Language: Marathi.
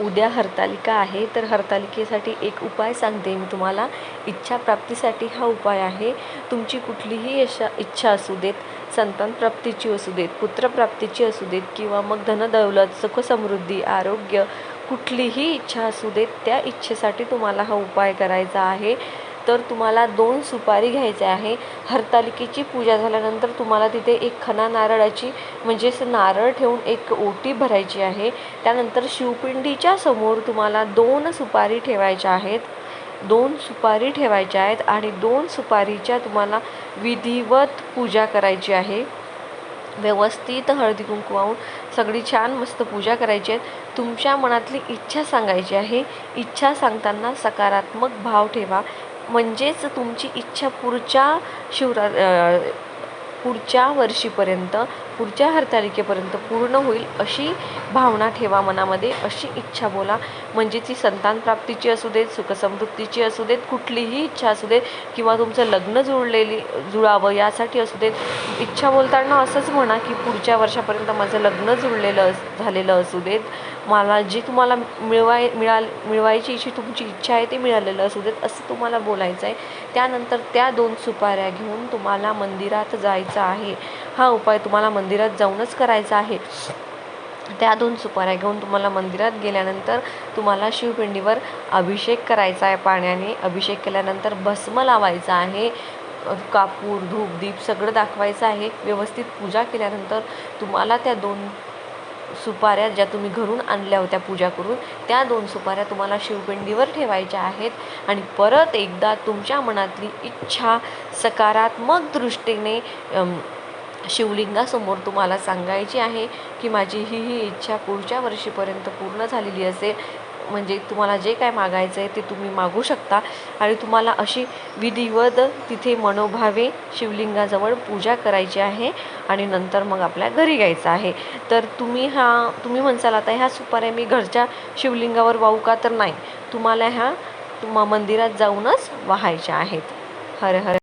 उद्या हरतालिका आहे तर हरतालिकेसाठी एक उपाय सांगते मी तुम्हाला. इच्छा प्राप्तीसाठी हा उपाय आहे. तुमची कुठलीही यशा इच्छा असू देत संतान प्राप्तीची असू देत पुत्रप्राप्तीची असू देत किंवा मग धनदौलत सुखसमृद्धी आरोग्य कुठलीही इच्छा असू देत त्या इच्छेसाठी तुम्हाला हा उपाय करायचा आहे. तर तुम्हाला दोन सुपारी घ्यायचे आहे. हरतालिकेची पूजा झाल्यानंतर तुम्हाला तिथे एक खणा नारळाची म्हणजेच नारळ ठेवून एक ओटी भरायची आहे. त्यानंतर शिवपिंडीच्या समोर तुम्हाला दोन सुपारी ठेवायच्या आहेत. दोन सुपारी ठेवायच्या आहेत आणि दोन सुपारीच्या तुम्हाला विधिवत पूजा करायची आहे. व्यवस्थित हळदी कुंकू वाहून सगळी छान मस्त पूजा करायची आहे. तुमच्या मनातली इच्छा सांगायची आहे. इच्छा सांगताना सकारात्मक भाव ठेवा. म्हणजेच तुमची इच्छा पुढच्या शिवरा पुढच्या वर्षीपर्यंत पुढच्या हरतालिकेपर्यंत पूर्ण होईल अशी भावना ठेवा मनामध्ये अशी इच्छा बोला. म्हणजे ती संतान प्राप्तीची असू देत सुखसमृद्धीची असू देत कुठलीही इच्छा असू देत किंवा तुमचं लग्न जुळलेली जुळावं यासाठी असू देत इच्छा बोलताना असंच म्हणा की पुढच्या वर्षापर्यंत माझं लग्न जुळलेलं झालेलं असू देत. मला जी तुम्हाला मिळवाय मिळाल मिळवायची जी तुमची इच्छा आहे ते मिळालेलं असू देत असं तुम्हाला बोलायचं आहे त्यानंतर त्या दोन सुपाऱ्या घेऊन तुम्हाला मंदिरात जायचं आहे. हा उपाय तुम्हाला मंदिरात जाऊनच करायचा आहे. त्या दोन सुपाऱ्या घेऊन तुम्हाला मंदिरात गेल्यानंतर तुम्हाला शिवपिंडीवर अभिषेक करायचा आहे पाण्याने. अभिषेक केल्यानंतर भस्म लावायचा आहे. कापूर धूप दीप सगळं दाखवायचं आहे. व्यवस्थित पूजा केल्यानंतर तुम्हाला त्या दोन सुपाऱ्या ज्या तुम्ही घरून आणल्या होत्या पूजा करून त्या दोन सुपाऱ्या तुम्हाला शिवपिंडीवर ठेवायच्या आहेत. आणि परत एकदा तुमच्या मनातली इच्छा सकारात्मक दृष्टीने शिवलिंगासमोर तुम्हाला सांगायची आहे की माझी ही ही इच्छा पुढच्या वर्षीपर्यंत पूर्ण झालेली असेल म्हणजे तुम्हाला जे काय मागायचं आहे ते तुम्ही मागू शकता आणि तुम्हाला अशी विधिवत तिथे मनोभावे शिवलिंगाजवळ पूजा करायची आहे आणि नंतर मग आपल्या घरी यायचं आहे. तर तुम्ही हा तुम्ही म्हणसाल आता ह्या सुपाऱ्या मी घरच्या शिवलिंगावर वाहू का? तर नाही. तुम्हाला ह्या तुम्हा मंदिरात जाऊनच वाहायच्या आहेत. हर हर